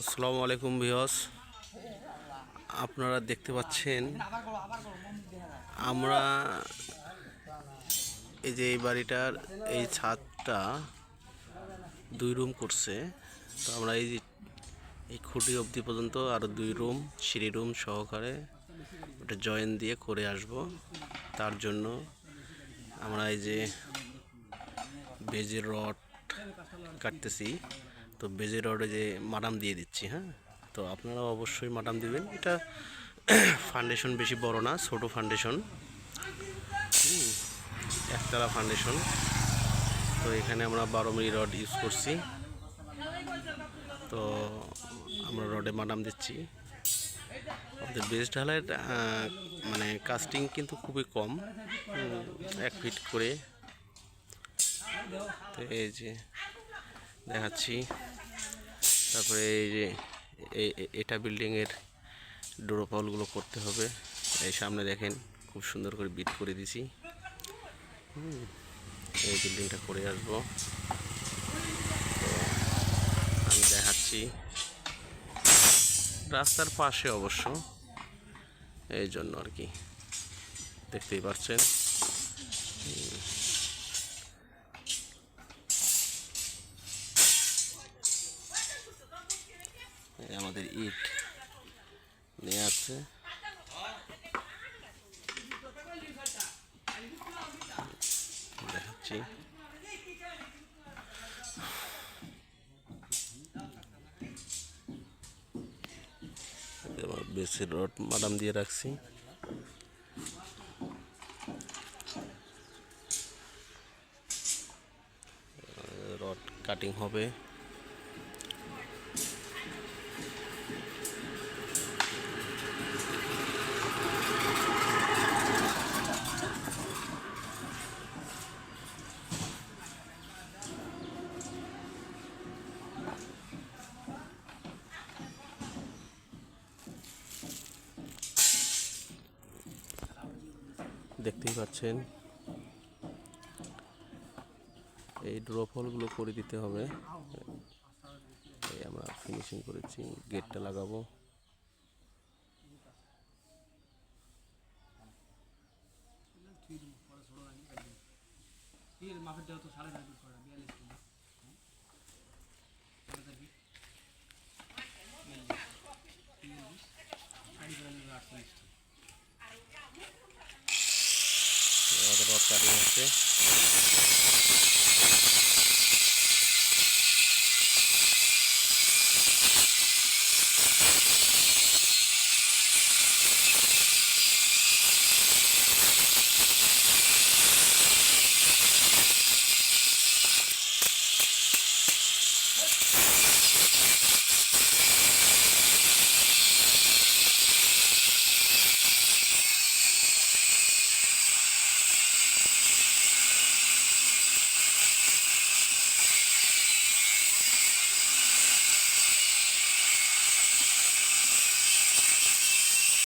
আসসালামু আলাইকুম ভিওস আপনারা দেখতে পাচ্ছেন, আমরা এই যে এই বাড়িটার এই ছাদটা দুই রুম করছে। তো আমরা এই যে এই খুঁটি অবধি পর্যন্ত আরও দুই রুম, সিঁড়ি রুম সহকারে ওটা জয়েন দিয়ে করে আসব। তার জন্য আমরা এই যে বেজের রড কাটতেছি। তো বেজের রডে যে মাডাম দিয়ে দিচ্ছি হ্যাঁ? তো আপনারা অবশ্যই মাডাম দিবেন। এটা ফাউন্ডেশন বেশি বড় না, ছোট ফাউন্ডেশন একতলা ফাউন্ডেশন তো এখানে আমরা বারো মিলি রড ইউজ করছি। তো আমরা রডে মাডাম দিচ্ছি। আমাদের বেস ঢালাইয়ের মানে কাস্টিং কিন্তু খুবই কম। এক ফিট করে। তো এই যে দেখাচ্ছি। তারপরে এই যে এটা বিল্ডিংয়ের ডোরোপালগুলো করতে হবে। এই সামনে দেখেন খুব সুন্দর করে বিট করে দিছি। এই বিল্ডিংটা করে আসব। আমি দেখাচ্ছি। রাস্তার পাশে অবশ্য। এই জন্য আর কি। দেখতেই পাচ্ছেন। আমাদের ইট নিয়ে আছে। দেখাচ্ছি। বেশি রড মাডাম দিয়ে রাখছি। রড কাটিং হবে। দেখতেই পাচ্ছেন। এই ড্রপ হলগুলো করে দিতে হবে। এই আমরা ফিনিশিং করেছি গেটটা লাগাবো। এর calor caliente